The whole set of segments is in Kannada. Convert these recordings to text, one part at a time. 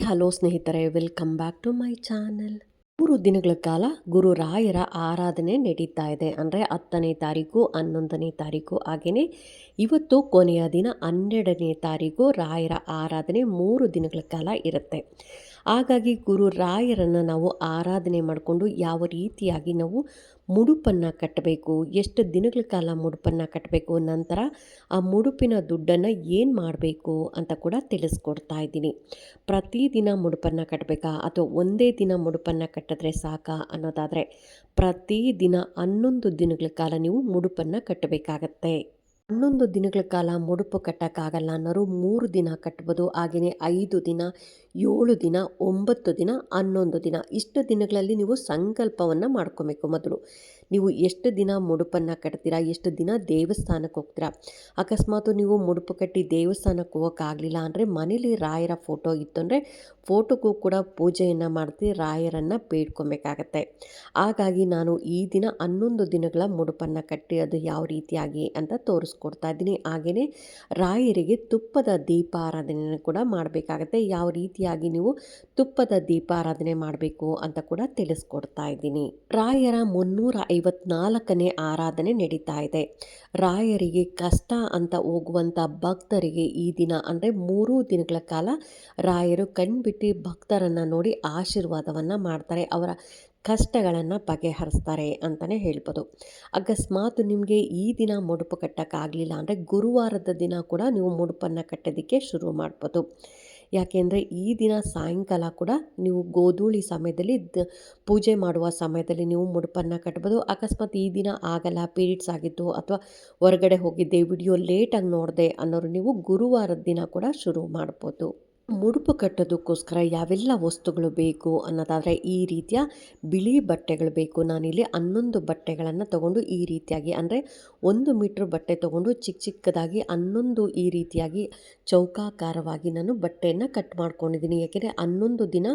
ಹಲೋ ಸ್ನೇಹಿತರೆ, welcome back to my channel. ಮೂರು ದಿನಗಳ ಕಾಲ ಗುರು ರಾಯರ ಆರಾಧನೆ ನಡೀತಾ ಇದೆ. ಅಂದರೆ ಹತ್ತನೇ ತಾರೀಕು, ಹನ್ನೊಂದನೇ ತಾರೀಕು ಹಾಗೆಯೇ ಇವತ್ತು ಕೊನೆಯ ದಿನ ಹನ್ನೆರಡನೇ ತಾರೀಕು ರಾಯರ ಆರಾಧನೆ ಮೂರು ದಿನಗಳ ಕಾಲ ಇರುತ್ತೆ. ಹಾಗಾಗಿ ಗುರು ರಾಯರನ್ನು ನಾವು ಆರಾಧನೆ ಮಾಡಿಕೊಂಡು ಯಾವ ರೀತಿಯಾಗಿ ನಾವು ಮುಡುಪನ್ನು ಕಟ್ಟಬೇಕು, ಎಷ್ಟು ದಿನಗಳ ಕಾಲ ಮುಡುಪನ್ನು ಕಟ್ಟಬೇಕು ನಂತರ ಆ ಮುಡುಪಿನ ದುಡ್ಡನ್ನು ಏನು ಮಾಡಬೇಕು ಅಂತ ಕೂಡ ತಿಳಿಸ್ಕೊಡ್ತಾ ಇದ್ದೀನಿ. ಪ್ರತಿದಿನ ಮುಡುಪನ್ನು ಕಟ್ಟಬೇಕಾ? ಅಥವಾ ಒಂದೇ ದಿನ ಮುಡುಪನ್ನು ಕಟ್ಟಿದ್ರೆ ಸಾಕಾ ಅನ್ನೋದಾದರೆ ಪ್ರತಿದಿನ ಹನ್ನೊಂದು ದಿನಗಳ ಕಾಲ ನೀವು ಮುಡುಪನ್ನು ಕಟ್ಟಬೇಕಾಗತ್ತೆ. ಹನ್ನೊಂದು ದಿನಗಳ ಕಾಲ ಮುಡುಪು ಕಟ್ಟೋಕ್ಕಾಗಲ್ಲ ಅನ್ನೋರು ಮೂರು ದಿನ ಕಟ್ಬೋದು, ಹಾಗೆಯೇ ಐದು ದಿನ, ಏಳು ದಿನ, ಒಂಬತ್ತು ದಿನ, ಹನ್ನೊಂದು ದಿನ. ಇಷ್ಟು ದಿನಗಳಲ್ಲಿ ನೀವು ಸಂಕಲ್ಪವನ್ನು ಮಾಡ್ಕೊಬೇಕು ಮೊದಲು. ನೀವು ಎಷ್ಟು ದಿನ ಮುಡುಪನ್ನು ಕಟ್ತೀರಾ? ಎಷ್ಟು ದಿನ ದೇವಸ್ಥಾನಕ್ಕೆ ಹೋಗ್ತೀರಾ? ಅಕಸ್ಮಾತು ನೀವು ಮುಡುಪು ಕಟ್ಟಿ ದೇವಸ್ಥಾನಕ್ಕೆ ಹೋಗೋಕ್ಕಾಗಲಿಲ್ಲ ಅಂದರೆ ಮನೇಲಿ ರಾಯರ ಫೋಟೋ ಇತ್ತು ಅಂದರೆ ಫೋಟೋಗೂ ಕೂಡ ಪೂಜೆಯನ್ನು ಮಾಡ್ತೀವಿ ರಾಯರನ್ನು ಬೇಡ್ಕೊಬೇಕಾಗತ್ತೆ. ಹಾಗಾಗಿ ನಾನು ಈ ದಿನ ಹನ್ನೊಂದು ದಿನಗಳ ಮುಡುಪನ್ನು ಕಟ್ಟಿ ಅದು ಯಾವ ರೀತಿಯಾಗಿ ಅಂತ ತೋರಿಸ್ಕೊಡ್ತಾ ಇದ್ದೀನಿ. ಹಾಗೆಯೇ ರಾಯರಿಗೆ ತುಪ್ಪದ ದೀಪಾರಾಧನೆಯನ್ನು ಕೂಡ ಮಾಡಬೇಕಾಗತ್ತೆ. ಯಾವ ರೀತಿಯಾಗಿ ನೀವು ತುಪ್ಪದ ದೀಪಾರಾಧನೆ ಮಾಡಬೇಕು ಅಂತ ಕೂಡ ತಿಳಿಸ್ಕೊಡ್ತಾ ಇದ್ದೀನಿ. ರಾಯರ ಮುನ್ನೂರ ಐವತ್ನಾಲ್ಕನೇ ಆರಾಧನೆ ನಡೀತಾ ಇದೆ. ರಾಯರಿಗೆ ಕಷ್ಟ ಅಂತ ಹೋಗುವಂಥ ಭಕ್ತರಿಗೆ ಈ ದಿನ ಅಂದರೆ ಮೂರೂ ದಿನಗಳ ಕಾಲ ರಾಯರು ಕಣ್ಬಿಟ್ಟು ಭಕ್ತರನ್ನು ನೋಡಿ ಆಶೀರ್ವಾದವನ್ನು ಮಾಡ್ತಾರೆ, ಅವರ ಕಷ್ಟಗಳನ್ನು ಬಗೆಹರಿಸ್ತಾರೆ ಅಂತಲೇ ಹೇಳ್ಬೋದು. ಅಕಸ್ಮಾತ್ ನಿಮಗೆ ಈ ದಿನ ಮುಡುಪು ಕಟ್ಟೋಕ್ಕಾಗಲಿಲ್ಲ ಅಂದರೆ ಗುರುವಾರದ ದಿನ ಕೂಡ ನೀವು ಮುಡುಪನ್ನು ಕಟ್ಟೋದಕ್ಕೆ ಶುರು ಮಾಡ್ಬೋದು. ಯಾಕೆಂದರೆ ಈ ದಿನ ಸಾಯಂಕಾಲ ಕೂಡ ನೀವು ಗೋಧೂಳಿ ಸಮಯದಲ್ಲಿ ದ ಪೂಜೆ ಮಾಡುವ ಸಮಯದಲ್ಲಿ ನೀವು ಮುಡುಪನ್ನು ಕಟ್ಬೋದು. ಅಕಸ್ಮಾತ್ ಈ ದಿನ ಆಗಲ್ಲ, ಪೀರಿಯಡ್ಸ್ ಆಗಿತ್ತು ಅಥವಾ ಹೊರಗಡೆ ಹೋಗಿದ್ದೆ, ವಿಡಿಯೋ ಲೇಟಾಗಿ ನೋಡಿದೆ ಅನ್ನೋರು ನೀವು ಗುರುವಾರದ ದಿನ ಕೂಡ ಶುರು ಮಾಡ್ಬೋದು. ಮುಡುಪು ಕಟ್ಟೋದಕ್ಕೋಸ್ಕರ ಯಾವೆಲ್ಲ ವಸ್ತುಗಳು ಬೇಕು ಅನ್ನೋದಾದರೆ ಈ ರೀತಿಯ ಬಿಳಿ ಬಟ್ಟೆಗಳು ಬೇಕು. ನಾನಿಲ್ಲಿ ಹನ್ನೊಂದು ಬಟ್ಟೆಗಳನ್ನು ತಗೊಂಡು ಈ ರೀತಿಯಾಗಿ, ಅಂದರೆ ಒಂದು ಮೀಟ್ರ್ ಬಟ್ಟೆ ತೊಗೊಂಡು ಚಿಕ್ಕ ಚಿಕ್ಕದಾಗಿ ಹನ್ನೊಂದು ಈ ರೀತಿಯಾಗಿ ಚೌಕಾಕಾರವಾಗಿ ನಾನು ಬಟ್ಟೆಯನ್ನು ಕಟ್ ಮಾಡ್ಕೊಂಡಿದ್ದೀನಿ. ಯಾಕೆಂದರೆ ಹನ್ನೊಂದು ದಿನ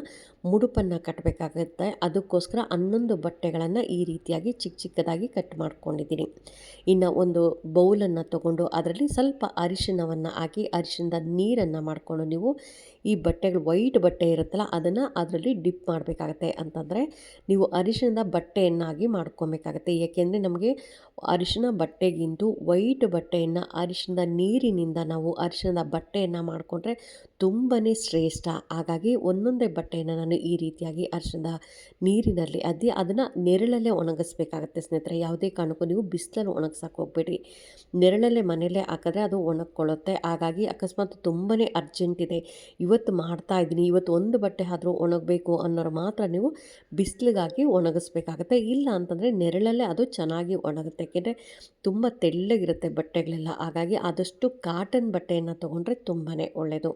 ಮುಡುಪನ್ನು ಕಟ್ಟಬೇಕಾಗುತ್ತೆ ಅದಕ್ಕೋಸ್ಕರ ಹನ್ನೊಂದು ಬಟ್ಟೆಗಳನ್ನು ಈ ರೀತಿಯಾಗಿ ಚಿಕ್ಕ ಚಿಕ್ಕದಾಗಿ ಕಟ್ ಮಾಡ್ಕೊಂಡಿದ್ದೀನಿ. ಇನ್ನು ಒಂದು ಬೌಲನ್ನು ತಗೊಂಡು ಅದರಲ್ಲಿ ಸ್ವಲ್ಪ ಅರಿಶಿಣವನ್ನು ಹಾಕಿ, ಅರಿಶಿಣದ ನೀರನ್ನು ಮಾಡಿಕೊಂಡು ನೀವು ಈ ಬಟ್ಟೆಗಳು ವೈಟ್ ಬಟ್ಟೆ ಇರುತ್ತಲ್ಲ, ಅದನ್ನು ಅದರಲ್ಲಿ ಡಿಪ್ ಮಾಡಬೇಕಾಗತ್ತೆ. ಅಂತಂದರೆ ನೀವು ಅರಿಶಿಣದ ಬಟ್ಟೆಯನ್ನಾಗಿ ಮಾಡ್ಕೊಬೇಕಾಗತ್ತೆ. ಏಕೆಂದರೆ ನಮಗೆ ಅರಿಶಿಣ ಬಟ್ಟೆಗಿಂತ ವೈಟ್ ಬಟ್ಟೆಯನ್ನು ಅರಿಶಿಣದ ನೀರಿನಿಂದ ನಾವು ಅರಿಶಿಣದ ಬಟ್ಟೆಯನ್ನು ಮಾಡಿಕೊಂಡ್ರೆ ತುಂಬಾ ಶ್ರೇಷ್ಠ. ಹಾಗಾಗಿ ಒಂದೊಂದೇ ಬಟ್ಟೆಯನ್ನು ನಾನು ಈ ರೀತಿಯಾಗಿ ಅರಿಶಿಣದ ನೀರಿನಲ್ಲಿ ಅದ್ದಿ ಅದನ್ನು ನೆರಳಲ್ಲೇ ಒಣಗಿಸ್ಬೇಕಾಗತ್ತೆ ಸ್ನೇಹಿತರೆ. ಯಾವುದೇ ಕಾರಣಕ್ಕೂ ನೀವು ಬಿಸಿಲಲ್ಲಿ ಒಣಗ್ಸಕ್ಕೆ ಹೋಗ್ಬೇಡಿ. ನೆರಳಲ್ಲೇ ಮನೆಯಲ್ಲೇ ಹಾಕಿದ್ರೆ ಅದು ಒಣಗ್ಕೊಳ್ಳುತ್ತೆ. ಹಾಗಾಗಿ ಅಕಸ್ಮಾತ್ ತುಂಬಾ ಅರ್ಜೆಂಟ್ ಇದೆ. ಇವತ್ತು ಮಾಡ್ತಾ ಇದ್ದೀನಿ. ಇವತ್ತು ಒಂದು ಬಟ್ಟೆ ಆದರೂ ಒಣಗಬೇಕು ಅನ್ನೋರು ಮಾತ್ರ ನೀವು ಬಿಸಿಲಿಗಾಗಿ ಒಣಗಿಸ್ಬೇಕಾಗತ್ತೆ. ಇಲ್ಲ ಅಂತಂದರೆ ನೆರಳಲ್ಲೇ ಅದು ಚೆನ್ನಾಗಿ ಒಣಗುತ್ತೆ. ಯಾಕೆಂದರೆ ತುಂಬ ತೆಳ್ಳಗಿರುತ್ತೆ ಬಟ್ಟೆಗಳೆಲ್ಲ. ಹಾಗಾಗಿ ಆದಷ್ಟು ಕಾಟನ್ ಬಟ್ಟೆಯನ್ನು ತೊಗೊಂಡ್ರೆ ತುಂಬಾ ಒಳ್ಳೆಯದು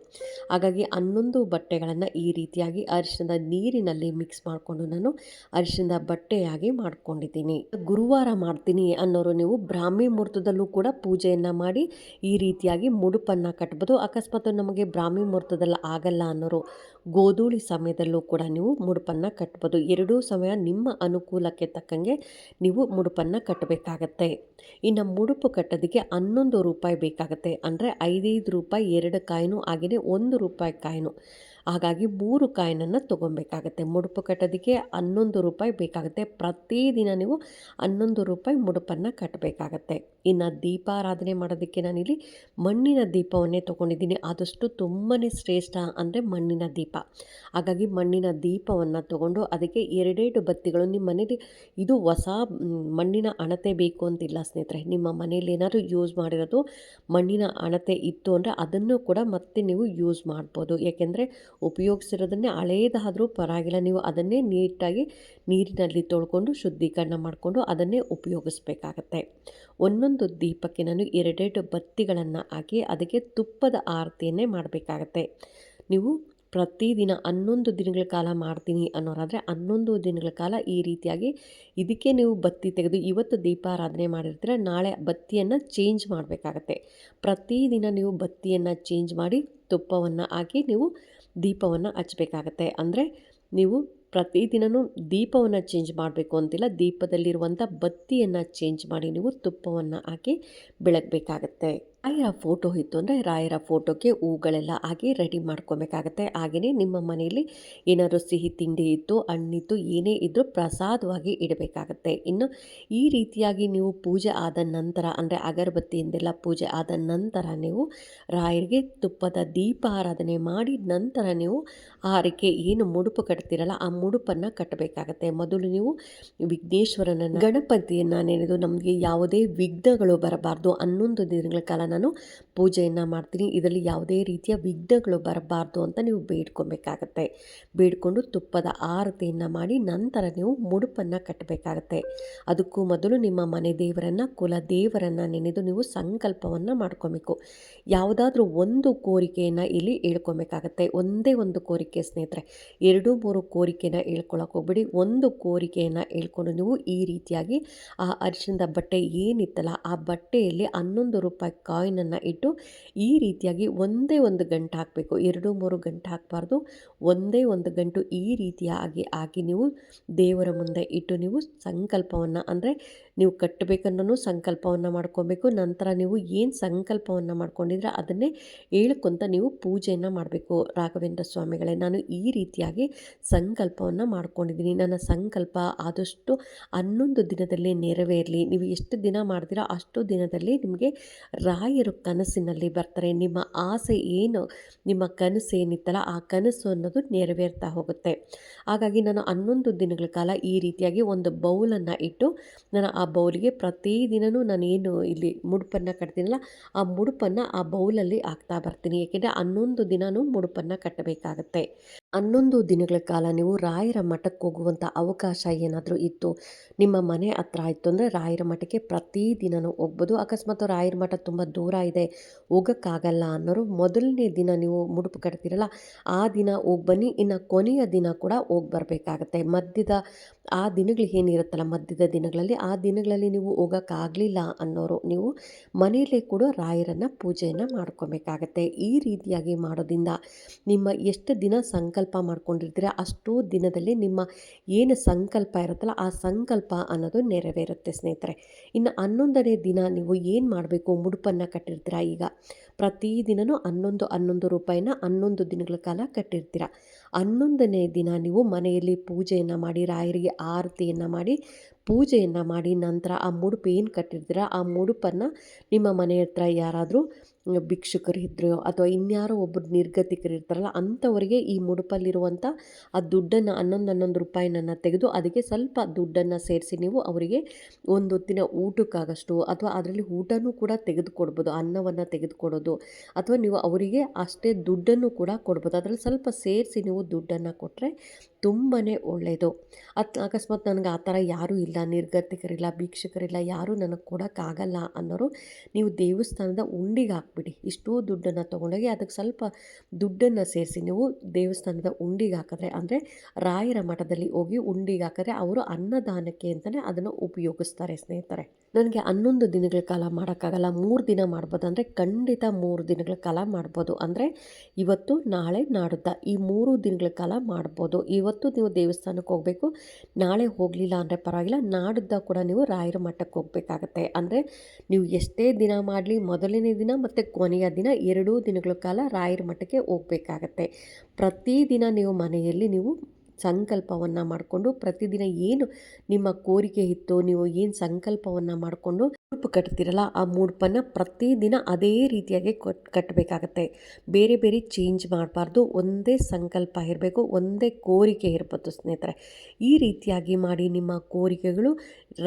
ಹಾಗಾಗಿ ಹನ್ನೊಂದು ಬಟ್ಟೆಗಳನ್ನು ಈ ರೀತಿಯಾಗಿ ಅರಿಶಿಣದ ನೀರಿನಲ್ಲಿ ಮಿಕ್ಸ್ ಮಾಡಿಕೊಂಡು ನಾನು ಅರಿಶಿಣದ ಬಟ್ಟೆಯಾಗಿ ಮಾಡ್ಕೊಂಡಿದ್ದೀನಿ. ಗುರುವಾರ ಮಾಡ್ತೀನಿ ಅನ್ನೋರು ನೀವು ಬ್ರಾಹ್ಮಿ ಮುಹೂರ್ತದಲ್ಲೂ ಕೂಡ ಪೂಜೆಯನ್ನು ಮಾಡಿ ಈ ರೀತಿಯಾಗಿ ಮುಡುಪನ್ನು ಕಟ್ಬೋದು. ಅಕಸ್ಮಾತ್ ನಮಗೆ ಬ್ರಾಹ್ಮಿ ಮುಹೂರ್ತದಲ್ಲಿ ಆಗಲ್ಲ ಅನ್ನೋರು ಗೋಧೂಳಿ ಸಮಯದಲ್ಲೂ ಕೂಡ ನೀವು ಮುಡುಪನ್ನು ಕಟ್ಬೋದು. ಎರಡೂ ಸಮಯ ನಿಮ್ಮ ಅನುಕೂಲಕ್ಕೆ ತಕ್ಕಂಗೆ ನೀವು ಮುಡುಪನ್ನು ಕಟ್ಟಬೇಕಾಗತ್ತೆ. ಇನ್ನು ಮುಡುಪು ಕಟ್ಟೋದಕ್ಕೆ ಹನ್ನೊಂದು ರೂಪಾಯಿ ಬೇಕಾಗುತ್ತೆ. ಅಂದರೆ ಐದೈದು ರೂಪಾಯಿ ಎರಡು ಕಾಯಿನೂ ಆಗಿದೆ ಒಂದು ರೂಪಾಯಿ ಕಾಯಿನು. ಹಾಗಾಗಿ ಮೂರು ಕಾಯಿನನ್ನು ತೊಗೊಬೇಕಾಗತ್ತೆ ಮುಡುಪು ಕಟ್ಟೋದಕ್ಕೆ ಹನ್ನೊಂದು ರೂಪಾಯಿ ಬೇಕಾಗುತ್ತೆ. ಪ್ರತಿದಿನ ನೀವು ಹನ್ನೊಂದು ರೂಪಾಯಿ ಮುಡುಪನ್ನು ಕಟ್ಟಬೇಕಾಗತ್ತೆ. ಇನ್ನು ದೀಪಾರಾಧನೆ ಮಾಡೋದಕ್ಕೆ ನಾನಿಲ್ಲಿ ಮಣ್ಣಿನ ದೀಪವನ್ನೇ ತೊಗೊಂಡಿದ್ದೀನಿ. ಆದಷ್ಟು ತುಂಬಾ ಶ್ರೇಷ್ಠ ಅಂದರೆ ಮಣ್ಣಿನ ದೀಪ. ಹಾಗಾಗಿ ಮಣ್ಣಿನ ದೀಪವನ್ನು ತೊಗೊಂಡು ಅದಕ್ಕೆ ಎರಡೆರಡು ಬತ್ತಿಗಳು ನಿಮ್ಮ ಮನೇಲಿ ಇದು ಹೊಸ ಮಣ್ಣಿನ ಹಣತೆ ಬೇಕು ಅಂತಿಲ್ಲ ಸ್ನೇಹಿತರೆ. ನಿಮ್ಮ ಮನೇಲಿ ಏನಾದರೂ ಯೂಸ್ ಮಾಡಿರೋದು ಮಣ್ಣಿನ ಹಣತೆ ಇತ್ತು ಅಂದರೆ ಅದನ್ನು ಕೂಡ ಮತ್ತೆ ನೀವು ಯೂಸ್ ಮಾಡ್ಬೋದು. ಯಾಕೆಂದರೆ ಉಪಯೋಗಿಸಿರೋದನ್ನೇ ಹಳೇದಾದರೂ ಪರವಾಗಿಲ್ಲ. ನೀವು ಅದನ್ನೇ ನೀಟಾಗಿ ನೀರಿನಲ್ಲಿ ತೊಳ್ಕೊಂಡು ಶುದ್ಧೀಕರಣ ಮಾಡಿಕೊಂಡು ಅದನ್ನೇ ಉಪಯೋಗಿಸ್ಬೇಕಾಗತ್ತೆ. ಒಂದೊಂದು ದೀಪಕ್ಕೆ ನಾನು ಎರಡೆರಡು ಬತ್ತಿಗಳನ್ನು ಹಾಕಿ ಅದಕ್ಕೆ ತುಪ್ಪದ ಆರತಿಯನ್ನೇ ಮಾಡಬೇಕಾಗತ್ತೆ. ನೀವು ಪ್ರತಿದಿನ ಹನ್ನೊಂದು ದಿನಗಳ ಕಾಲ ಮಾಡ್ತೀನಿ ಅನ್ನೋರಾದರೆ ಹನ್ನೊಂದು ದಿನಗಳ ಕಾಲ ಈ ರೀತಿಯಾಗಿ ಇದಕ್ಕೆ ನೀವು ಬತ್ತಿ ತೆಗೆದು ಇವತ್ತು ದೀಪಾರಾಧನೆ ಮಾಡಿರ್ತೀರ, ನಾಳೆ ಬತ್ತಿಯನ್ನು ಚೇಂಜ್ ಮಾಡಬೇಕಾಗತ್ತೆ. ಪ್ರತಿದಿನ ನೀವು ಬತ್ತಿಯನ್ನು ಚೇಂಜ್ ಮಾಡಿ ತುಪ್ಪವನ್ನು ಹಾಕಿ ನೀವು ದೀಪವನ್ನು ಹಚ್ಚಬೇಕಾಗತ್ತೆ ಅಂದರೆ ನೀವು ಪ್ರತಿದಿನವೂ ದೀಪವನ್ನು ಚೇಂಜ್ ಮಾಡಬೇಕು ಅಂತಿಲ್ಲ. ದೀಪದಲ್ಲಿರುವಂಥ ಬತ್ತಿಯನ್ನು ಚೇಂಜ್ ಮಾಡಿ ನೀವು ತುಪ್ಪವನ್ನು ಹಾಕಿ ಬೆಳಗಬೇಕಾಗತ್ತೆ. ರಾಯರ ಫೋಟೋ ಇತ್ತು ಅಂದರೆ ರಾಯರ ಫೋಟೋಕ್ಕೆ ಹೂಗಳೆಲ್ಲ ಹಾಕಿ ರೆಡಿ ಮಾಡ್ಕೊಬೇಕಾಗತ್ತೆ. ಹಾಗೆಯೇ ನಿಮ್ಮ ಮನೆಯಲ್ಲಿ ಏನಾದರೂ ಸಿಹಿ ತಿಂಡಿ ಇತ್ತು, ಹಣ್ಣಿತ್ತು, ಏನೇ ಇದ್ದರೂ ಪ್ರಸಾದವಾಗಿ ಇಡಬೇಕಾಗತ್ತೆ. ಇನ್ನು ಈ ರೀತಿಯಾಗಿ ನೀವು ಪೂಜೆ ಆದ ನಂತರ ಅಂದರೆ ಅಗರಬತ್ತಿಯಿಂದೆಲ್ಲ ಪೂಜೆ ಆದ ನಂತರ ನೀವು ರಾಯರಿಗೆ ತುಪ್ಪದ ದೀಪ ಆರಾಧನೆ ಮಾಡಿ ನಂತರ ನೀವು ಆರಕ್ಕೆ ಏನು ಮುಡುಪು ಕಟ್ತೀರಲ್ಲ ಆ ಮುಡುಪನ್ನು ಕಟ್ಟಬೇಕಾಗತ್ತೆ. ಮೊದಲು ನೀವು ವಿಘ್ನೇಶ್ವರನ ಗಣಪತಿಯನ್ನು ನೆನೆದು ನಮಗೆ ಯಾವುದೇ ವಿಘ್ನಗಳು ಬರಬಾರ್ದು. ಹನ್ನೊಂದು ದಿನಗಳ ಕಾಲ ನಾನು ಪೂಜೆಯನ್ನು ಮಾಡ್ತೀನಿ. ಇದರಲ್ಲಿ ಯಾವುದೇ ರೀತಿಯ ವಿಘ್ನಗಳು ಬರಬಾರ್ದು ಅಂತ ನೀವು ಬೇಡ್ಕೊಬೇಕಾಗತ್ತೆ. ಬೇಡಿಕೊಂಡು ತುಪ್ಪದ ಆರತಿಯನ್ನು ಮಾಡಿ ನಂತರ ನೀವು ಮುಡುಪನ್ನು ಕಟ್ಟಬೇಕಾಗತ್ತೆ. ಅದಕ್ಕೂ ಮೊದಲು ನಿಮ್ಮ ಮನೆ ದೇವರನ್ನು, ಕುಲ ದೇವರನ್ನು ನೆನೆದು ನೀವು ಸಂಕಲ್ಪವನ್ನು ಮಾಡ್ಕೊಬೇಕು. ಯಾವುದಾದ್ರೂ ಒಂದು ಕೋರಿಕೆಯನ್ನು ಇಲ್ಲಿ ಹೇಳ್ಕೊಬೇಕಾಗತ್ತೆ. ಒಂದೇ ಒಂದು ಕೋರಿಕೆ ಸ್ನೇಹಿತರೆ. ಎರಡು, ಮೂರು ಕೋರಿಕೆನ ಹೇಳ್ಕೊಳಕ್ಕೆ ಹೋಗ್ಬಿಡಿ. ಒಂದು ಕೋರಿಕೆಯನ್ನು ಹೇಳ್ಕೊಂಡು ನೀವು ಈ ರೀತಿಯಾಗಿ ಆ ಅರಿಶಿಣದ ಬಟ್ಟೆ ಏನಿತ್ತಲ್ಲ, ಆ ಬಟ್ಟೆಯಲ್ಲಿ ಹನ್ನೊಂದು ರೂಪಾಯಿ ಕಾಯಿನನ್ನು ಇಟ್ಟು ಈ ರೀತಿಯಾಗಿ ಒಂದೇ ಒಂದು ಗಂಟು ಹಾಕಬೇಕು. ಎರಡು, ಮೂರು ಗಂಟು ಹಾಕಬಾರ್ದು. ಒಂದೇ ಒಂದು ಗಂಟು ಈ ರೀತಿಯಾಗಿ ಹಾಕಿ ನೀವು ದೇವರ ಮುಂದೆ ಇಟ್ಟು ನೀವು ಸಂಕಲ್ಪವನ್ನು, ಅಂದರೆ ನೀವು ಕಟ್ಟಬೇಕನ್ನೋ ಸಂಕಲ್ಪವನ್ನು ಮಾಡ್ಕೊಬೇಕು. ನಂತರ ನೀವು ಏನು ಸಂಕಲ್ಪವನ್ನು ಮಾಡ್ಕೊಂಡಿದ್ರೆ ಅದನ್ನೇ ಹೇಳ್ಕೊಂತ ನೀವು ಪೂಜೆಯನ್ನು ಮಾಡಬೇಕು. ರಾಘವೇಂದ್ರ ಸ್ವಾಮಿಗಳೇ, ನಾನು ಈ ರೀತಿಯಾಗಿ ಸಂಕಲ್ಪವನ್ನು ಮಾಡ್ಕೊಂಡಿದ್ದೀನಿ. ನನ್ನ ಸಂಕಲ್ಪ ಆದಷ್ಟು ಹನ್ನೊಂದು ದಿನದಲ್ಲಿ ನೆರವೇರಲಿ. ನೀವು ಎಷ್ಟು ದಿನ ಮಾಡ್ತೀರಾ ಅಷ್ಟು ದಿನದಲ್ಲಿ ನಿಮಗೆ ರಾಯರು ಕನಸಿನಲ್ಲಿ ಬರ್ತಾರೆ. ನಿಮ್ಮ ಆಸೆ ಏನು? ನಿಮ್ಮ ಕನಸು ಏನಿತ್ತಲ್ಲ, ಆ ಕನಸು ಅನ್ನೋದು ನೆರವೇರ್ತಾ ಹೋಗುತ್ತೆ. ಹಾಗಾಗಿ ನಾನು ಹನ್ನೊಂದು ದಿನಗಳ ಕಾಲ ಈ ರೀತಿಯಾಗಿ ಒಂದು ಬೌಲನ್ನು ಇಟ್ಟು, ನಾನು ಆ ಬೌಲಿಗೆ ಪ್ರತಿದಿನವೂ ನಾನು ಏನು ಇಲ್ಲಿ ಮುಡುಪನ್ನು ಕಟ್ತೀನಲ್ಲ, ಆ ಮುಡುಪನ್ನು ಆ ಬೌಲಲ್ಲಿ ಹಾಕ್ತಾ ಬರ್ತೀನಿ. ಏಕೆಂದರೆ ಹನ್ನೊಂದು ದಿನವೂ ಮುಡುಪನ್ನು ಕಟ್ಟಬೇಕಾಗತ್ತೆ. ಹನ್ನೊಂದು ದಿನಗಳ ಕಾಲ ನೀವು ರಾಯರ ಮಠಕ್ಕೆ ಹೋಗುವಂಥ ಅವಕಾಶ ಏನಾದರೂ ಇತ್ತು? ನಿಮ್ಮ ಮನೆ ಹತ್ರ ಇತ್ತು ಅಂದರೆ ರಾಯರ ಮಠಕ್ಕೆ ಪ್ರತಿದಿನವೂ ಹೋಗ್ಬೋದು. ಅಕಸ್ಮಾತ್ ರಾಯರ ಮಠ ತುಂಬ ದೂರ ಇದೆ, ಹೋಗೋಕ್ಕಾಗಲ್ಲ ಅನ್ನೋರು ಮೊದಲನೇ ದಿನ ನೀವು ಮುಡುಪು ಕಟ್ತೀರಲ್ಲ, ಆ ದಿನ ಹೋಗಿ ಬನ್ನಿ. ಇನ್ನು ಕೊನೆಯ ದಿನ ಕೂಡ ಹೋಗಿ ಬರಬೇಕಾಗತ್ತೆ. ಮಧ್ಯದ ಆ ದಿನಗಳು ಏನಿರುತ್ತಲ್ಲ, ಮಧ್ಯದ ದಿನಗಳಲ್ಲಿ ಆ ದಿನಗಳಲ್ಲಿ ನೀವು ಹೋಗೋಕ್ಕಾಗಲಿಲ್ಲ ಅನ್ನೋರು, ನೀವು ಮನೆಯಲ್ಲೇ ಕೂಡ ರಾಯರನ್ನು ಪೂಜೆಯನ್ನು ಮಾಡ್ಕೊಬೇಕಾಗತ್ತೆ. ಈ ರೀತಿಯಾಗಿ ಮಾಡೋದ್ರಿಂದ ನಿಮ್ಮ ಎಷ್ಟು ದಿನ ಸಂಕಲ್ಪ ಮಾಡ್ಕೊಂಡಿರ್ತೀರ, ಅಷ್ಟೋ ದಿನದಲ್ಲಿ ನಿಮ್ಮ ಏನು ಸಂಕಲ್ಪ ಇರುತ್ತಲ್ಲ, ಆ ಸಂಕಲ್ಪ ಅನ್ನೋದು ನೆರವೇರುತ್ತೆ ಸ್ನೇಹಿತರೆ. ಇನ್ನು ಹನ್ನೊಂದನೇ ದಿನ ನೀವು ಏನು ಮಾಡಬೇಕು, ಮುಡುಪನ್ನು ಕಟ್ಟಿರ್ತೀರ ಈಗ? ಪ್ರತಿದಿನವೂ ಹನ್ನೊಂದು ಹನ್ನೊಂದು ರೂಪಾಯಿನ ಹನ್ನೊಂದು ದಿನಗಳ ಕಾಲ ಕಟ್ಟಿರ್ತೀರ. ಹನ್ನೊಂದನೇ ದಿನ ನೀವು ಮನೆಯಲ್ಲಿ ಪೂಜೆಯನ್ನು ಮಾಡಿ, ರಾಯರಿಗೆ ಆರತಿಯನ್ನು ಮಾಡಿ, ಪೂಜೆಯನ್ನು ಮಾಡಿ ನಂತರ ಆ ಮುಡುಪು ಏನು ಕಟ್ಟಿರ್ತೀರ? ಆ ಮುಡುಪನ್ನು ನಿಮ್ಮ ಮನೆ ಹತ್ರ ಯಾರಾದರೂ ಭಿಕ್ಷುಕರು ಇದ್ರು ಅಥವಾ ಇನ್ಯಾರೋ ಒಬ್ಬರು ನಿರ್ಗತಿಕರು ಇರ್ತಾರಲ್ಲ, ಅಂಥವರಿಗೆ ಈ ಮುಡುಪಲ್ಲಿರುವಂಥ ಆ ದುಡ್ಡನ್ನು ಹನ್ನೊಂದು ಹನ್ನೊಂದು ರೂಪಾಯಿನನ್ನು ತೆಗೆದು ಅದಕ್ಕೆ ಸ್ವಲ್ಪ ದುಡ್ಡನ್ನು ಸೇರಿಸಿ ನೀವು ಅವರಿಗೆ ಒಂದು ಹೊತ್ತಿನ ಊಟಕ್ಕಾಗಷ್ಟು ಅಥವಾ ಅದರಲ್ಲಿ ಊಟನೂ ಕೂಡ ತೆಗೆದುಕೊಡ್ಬೋದು, ಅನ್ನವನ್ನು ತೆಗೆದುಕೊಡೋದು ಅಥವಾ ನೀವು ಅವರಿಗೆ ಅಷ್ಟೇ ದುಡ್ಡನ್ನು ಕೂಡ ಕೊಡ್ಬೋದು. ಅದರಲ್ಲಿ ಸ್ವಲ್ಪ ಸೇರಿಸಿ ನೀವು ದುಡ್ಡನ್ನು ಕೊಟ್ಟರೆ ತುಂಬಾ ಒಳ್ಳೆಯದು ಅತ್ ಅಕಸ್ಮಾತ್ ನನಗೆ ಆ ಥರ ಯಾರೂ ಇಲ್ಲ, ನಿರ್ಗತಿಕರಿಲ್ಲ, ಭಿಕ್ಷುಕರಿಲ್ಲ, ಯಾರೂ ನನಗೆ ಕೊಡೋಕ್ಕಾಗಲ್ಲ ಅನ್ನೋರು ನೀವು ದೇವಸ್ಥಾನದ ಉಂಡಿಗೆ ಹಾಕ್ಬಿಡಿ. ಇಷ್ಟು ದುಡ್ಡನ್ನು ತೊಗೊಂಡೋಗಿ ಅದಕ್ಕೆ ಸ್ವಲ್ಪ ದುಡ್ಡನ್ನು ಸೇರಿಸಿ. ನೀವು ದೇವಸ್ಥಾನದ ಉಂಡಿಗೆ ಹಾಕಿದ್ರೆ ಅಂದರೆ ರಾಯರ ಮಠದಲ್ಲಿ ಹೋಗಿ ಉಂಡಿಗೆ ಹಾಕಿದ್ರೆ ಅವರು ಅನ್ನದಾನಕ್ಕೆ ಅಂತಲೇ ಅದನ್ನು ಉಪಯೋಗಿಸ್ತಾರೆ ಸ್ನೇಹಿತರೆ. ನನಗೆ ಹನ್ನೊಂದು ದಿನಗಳ ಕಾಲ ಮಾಡೋಕ್ಕಾಗಲ್ಲ. ಮೂರು ದಿನ ಮಾಡ್ಬೋದು ಅಂದರೆ ಖಂಡಿತ ಮೂರು ದಿನಗಳ ಕಾಲ ಮಾಡ್ಬೋದು. ಅಂದರೆ ಇವತ್ತು, ನಾಳೆ ನಾಡುತ್ತ ಈ ಮೂರು ದಿನಗಳ ಕಾಲ ಮಾಡ್ಬೋದು. ಇವತ್ತು ನೀವು ದೇವಸ್ಥಾನಕ್ಕೆ ಹೋಗಬೇಕು. ನಾಳೆ ಹೋಗಲಿಲ್ಲ ಅಂದರೆ ಪರವಾಗಿಲ್ಲ. ನಾಡಿದ್ದ ಕೂಡ ನೀವು ರಾಯರ ಮಠಕ್ಕೆ ಹೋಗಬೇಕಾಗತ್ತೆ. ಅಂದರೆ ನೀವು ಎಷ್ಟೇ ದಿನ ಮಾಡಲಿ, ಮೊದಲನೇ ದಿನ ಮತ್ತು ಕೊನೆಯ ದಿನ ಎರಡೂ ದಿನಗಳ ಕಾಲ ರಾಯರ ಮಠಕ್ಕೆ ಹೋಗಬೇಕಾಗತ್ತೆ. ಪ್ರತಿದಿನ ನೀವು ಮನೆಯಲ್ಲಿ ನೀವು ಸಂಕಲ್ಪವನ್ನು ಮಾಡಿಕೊಂಡು ಪ್ರತಿದಿನ ಏನು ನಿಮ್ಮ ಕೋರಿಕೆ ಇತ್ತು, ನೀವು ಏನು ಸಂಕಲ್ಪವನ್ನು ಮಾಡಿಕೊಂಡು ಮುಡುಪು ಕಟ್ತೀರಲ್ಲ, ಆ ಮುಡುಪನ್ನು ಪ್ರತಿದಿನ ಅದೇ ರೀತಿಯಾಗಿ ಕೊಟ್, ಕಟ್ಟಬೇಕಾಗತ್ತೆ. ಬೇರೆ ಬೇರೆ ಚೇಂಜ್ ಮಾಡಬಾರ್ದು. ಒಂದೇ ಸಂಕಲ್ಪ ಇರಬೇಕು, ಒಂದೇ ಕೋರಿಕೆ ಇರ್ಬೋದು ಸ್ನೇಹಿತರೆ. ಈ ರೀತಿಯಾಗಿ ಮಾಡಿ ನಿಮ್ಮ ಕೋರಿಕೆಗಳು,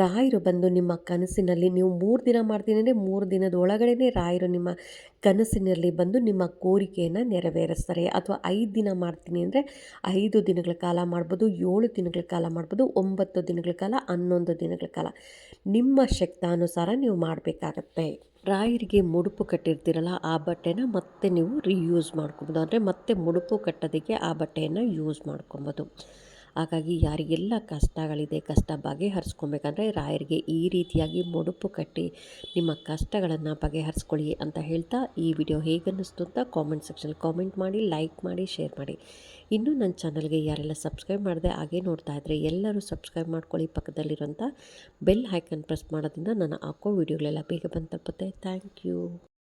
ರಾಯರು ಬಂದು ನಿಮ್ಮ ಕನಸಿನಲ್ಲಿ, ನೀವು ಮೂರು ದಿನ ಮಾಡ್ತೀನಿ ಅಂದರೆ ಮೂರು ದಿನದ ಒಳಗಡೆ ರಾಯರು ನಿಮ್ಮ ಕನಸಿನಲ್ಲಿ ಬಂದು ನಿಮ್ಮ ಕೋರಿಕೆಯನ್ನು ನೆರವೇರಿಸ್ತಾರೆ. ಅಥವಾ ಐದು ದಿನ ಮಾಡ್ತೀನಿ ಅಂದರೆ ಐದು ದಿನಗಳ ಕಾಲ ಮಾಡ್ಬೋದು, ಏಳು ದಿನಗಳ ಕಾಲ ಮಾಡ್ಬೋದು, ಒಂಬತ್ತು ದಿನಗಳ ಕಾಲ, ಹನ್ನೊಂದು ದಿನಗಳ ಕಾಲ. ನಿಮ್ಮ ಶಕ್ತಾನುಸಾರ ನೀವು ಮಾಡಬೇಕಾಗತ್ತೆ. ರಾಯರಿಗೆ ಮುಡುಪು ಕಟ್ಟಿರ್ತೀರಲ್ಲ ಆ ಬಟ್ಟೆನ ಮತ್ತೆ ನೀವು ರೀಯೂಸ್ ಮಾಡ್ಕೊಬೋದು. ಅಂದರೆ ಮತ್ತೆ ಮುಡುಪು ಕಟ್ಟೋದಕ್ಕೆ ಆ ಬಟ್ಟೆಯನ್ನು ಯೂಸ್ ಮಾಡ್ಕೊಬೋದು. ಹಾಗಾಗಿ ಯಾರಿಗೆಲ್ಲ ಕಷ್ಟಗಳಿದೆ, ಕಷ್ಟ ಬಗೆಹರಿಸ್ಕೊಬೇಕಂದ್ರೆ ರಾಯರಿಗೆ ಈ ರೀತಿಯಾಗಿ ಮುಡುಪು ಕಟ್ಟಿ ನಿಮ್ಮ ಕಷ್ಟಗಳನ್ನು ಬಗೆಹರಿಸ್ಕೊಳ್ಳಿ ಅಂತ ಹೇಳ್ತಾ ಈ ವಿಡಿಯೋ ಹೇಗನ್ನಿಸ್ತು ಅಂತ ಕಾಮೆಂಟ್ ಸೆಕ್ಷನ್ ಕಾಮೆಂಟ್ ಮಾಡಿ ಲೈಕ್ ಮಾಡಿ ಶೇರ್ ಮಾಡಿ. ಇನ್ನೂ ನನ್ನ ಚಾನಲ್ಗೆ ಯಾರೆಲ್ಲ ಸಬ್ಸ್ಕ್ರೈಬ್ ಮಾಡಿದೆ ಹಾಗೆ ನೋಡ್ತಾ ಇದ್ದರೆ ಎಲ್ಲರೂ ಸಬ್ಸ್ಕ್ರೈಬ್ ಮಾಡ್ಕೊಳ್ಳಿ ಪಕ್ಕದಲ್ಲಿರುವಂಥ ಬೆಲ್ ಹೈಕನ್ ಪ್ರೆಸ್ ಮಾಡೋದ್ರಿಂದ ನಾನು ಹಾಕೋ ವಿಡಿಯೋಗಳೆಲ್ಲ ಬೇಗ ಬಂದು ತಲುಪುತ್ತೆ ಥ್ಯಾಂಕ್ ಯು